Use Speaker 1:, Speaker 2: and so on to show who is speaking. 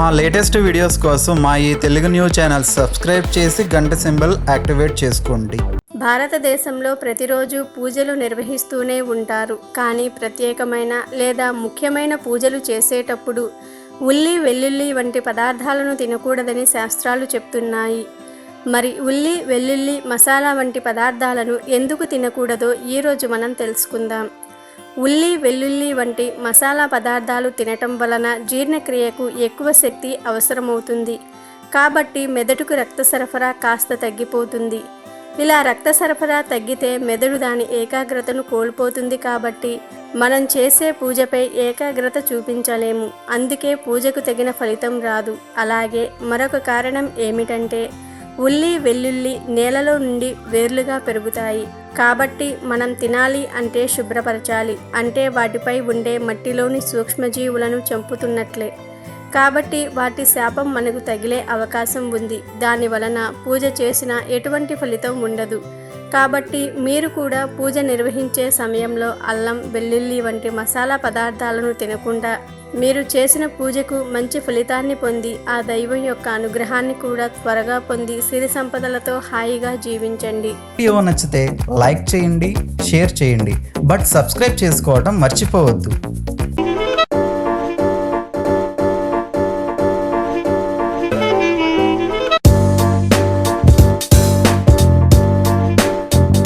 Speaker 1: మా latest videos కోసం మా ఈ తెలుగు న్యూస్ ఛానల్ సబ్స్క్రైబ్ చేసి గంట సింబల్ యాక్టివేట్ చేసుకోండి.
Speaker 2: భారతదేశంలో ప్రతిరోజు పూజలు నిర్వహిస్తూనే ఉంటారు. కానీ ప్రత్యేకమైన లేదా ముఖ్యమైన పూజలు చేసేటప్పుడు ఉల్లి వెల్లుల్లి వంటి పదార్థాలను తినకూడదని శాస్త్రాలు చెప్తున్నాయి. మరి ఉల్లి వెల్లుల్లి మసాలా వంటి పదార్థాలను ఎందుకు తినకూడదో ఈరోజు మనం తెలుసుకుందాం. ఉల్లి వెల్లుల్లి వంటి మసాలా పదార్థాలు తినటం వలన జీర్ణక్రియకు ఎక్కువ శక్తి అవసరమవుతుంది. కాబట్టి మెదడుకు రక్త సరఫరా కాస్త తగ్గిపోతుంది. ఇలా రక్త సరఫరా తగ్గితే మెదడు దాని ఏకాగ్రతను కోల్పోతుంది కాబట్టి మనం చేసే పూజపై ఏకాగ్రత చూపించలేము. అందుకే పూజకు తగిన ఫలితం రాదు. అలాగే మరొక కారణం ఏమిటంటే ఉల్లి వెల్లుల్లి నేలలో నుండి వేర్లుగా పెరుగుతాయి. కాబట్టి మనం తినాలి అంటే శుభ్రపరచాలి. అంటే వాటిపై ఉండే మట్టిలోని సూక్ష్మజీవులను చంపుతున్నట్లే. కాబట్టి వాటి శాపం మనకు తగిలే అవకాశం ఉంది. దాని వలన పూజ చేసిన ఎటువంటి ఫలితం ఉండదు. కాబట్టి మీరు కూడా పూజ నిర్వహించే సమయంలో అల్లం వెల్లుల్లి వంటి మసాలా పదార్థాలను తినకుండా మీరు చేసిన పూజకు మంచి ఫలితాన్ని పొంది ఆ దైవం యొక్క అనుగ్రహాన్ని కూడా త్వరగా పొంది సిరి సంపదలతో హాయిగా జీవించండి.
Speaker 1: వీడియో నచ్చితే లైక్ చేయండి షేర్ చేయండి. బట్ సబ్స్క్రైబ్ చేసుకోవడం మర్చిపోవద్దు.